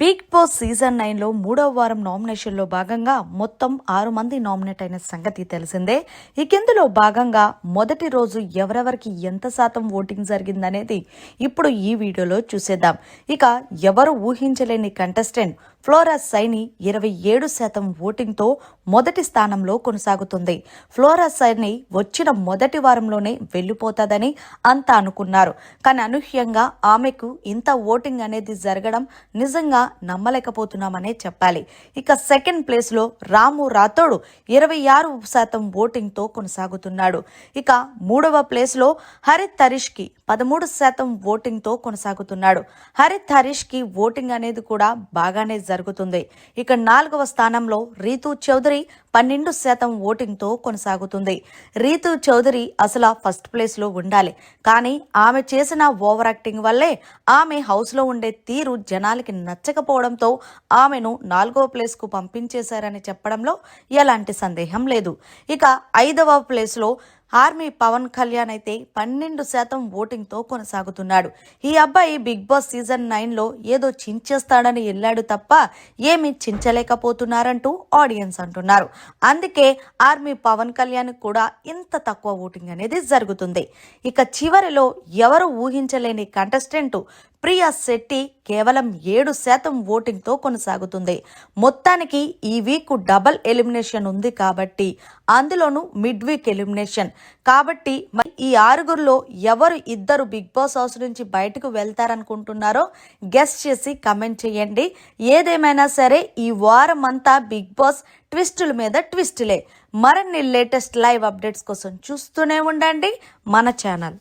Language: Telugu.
బిగ్ బాస్ సీజన్ నైన్లో మూడవ వారం నామినేషన్లో భాగంగా మొత్తం ఆరు మంది నామినేట్ అయిన సంగతి తెలిసిందే. ఇకెందులో భాగంగా మొదటి రోజు ఎవరెవరికి ఎంత శాతం ఓటింగ్ జరిగిందనేది ఇప్పుడు ఈ వీడియోలో చూసేద్దాం. ఇక ఎవరు ఊహించలేని కంటెస్టెంట్ ఫ్లోరా సైని ఇరవై ఏడు శాతం ఓటింగ్తో మొదటి స్థానంలో కొనసాగుతుంది. ఫ్లోరా సైని వచ్చిన మొదటి వారంలోనే వెళ్ళిపోతాదని అంతా అనుకున్నారు. కానీ అనూహ్యంగా ఆమెకు ఇంత ఓటింగ్ అనేది జరగడం నిజంగా నమ్మలేకపోతున్నామనే చెప్పాలి. ఇక సెకండ్ ప్లేస్లో రాము రాథోడు ఇరవై ఆరు శాతం ఓటింగ్తో కొనసాగుతున్నాడు. ఇక మూడవ ప్లేస్లో హరిత్ హరీష్కి పదమూడు శాతం ఓటింగ్తో కొనసాగుతున్నాడు. హరిత్ హరీష్కి ఓటింగ్ అనేది కూడా బాగానే జరుగుతుంది జరుగుతుంది. ఇక నాలుగవ స్థానంలో రీతు చౌదరి పన్నెండు శాతం ఓటింగ్తో కొనసాగుతుంది. రీతు చౌదరి అసలు ఫస్ట్ ప్లేస్లో ఉండాలి. కానీ ఆమె చేసిన ఓవర్ యాక్టింగ్ వల్లే ఆమె హౌస్లో ఉండే తీరు జనాలకి నచ్చకపోవడంతో ఆమెను నాలుగవ ప్లేస్కు పంపించేశారని చెప్పడంలో ఎలాంటి సందేహం లేదు. ఇక ఐదవ ప్లేస్లో ఆర్మీ పవన్ కళ్యాణ్ అయితే పన్నెండు శాతం ఓటింగ్తో కొనసాగుతున్నాడు. ఈ అబ్బాయి బిగ్ బాస్ సీజన్ నైన్లో ఏదో చించేస్తాడని వెళ్ళాడు తప్ప ఏమీ చించలేకపోతున్నారంటూ ఆడియన్స్ అంటున్నారు. అందుకే ఆర్మీ పవన్ కళ్యాణ్ కూడా ఇంత తక్కువ ఓటింగ్ అనేది జరుగుతుంది. ఇక చివరిలో ఎవరు ఊహించలేని కంటెస్టెంట్ ప్రియా శెట్టి కేవలం ఏడు శాతం ఓటింగ్తో కొనసాగుతుంది. మొత్తానికి ఈ వీక్ డబల్ ఎలిమినేషన్ ఉంది కాబట్టి అందులోనూ మిడ్ వీక్ ఎలిమినేషన్. కాబట్టి మరి ఈ ఆరుగురిలో ఎవరు ఇద్దరు బిగ్ బాస్ హౌస్ నుంచి బయటకు వెళ్తారనుకుంటున్నారో గెస్ట్ చేసి కమెంట్ చేయండి. ఏదేమైనా సరే ఈ వారం అంతా బిగ్ బాస్ ట్విస్టుల మీద ట్విస్టులే. మరిన్ని లేటెస్ట్ లైవ్ అప్డేట్స్ కోసం చూస్తూనే ఉండండి మన ఛానల్.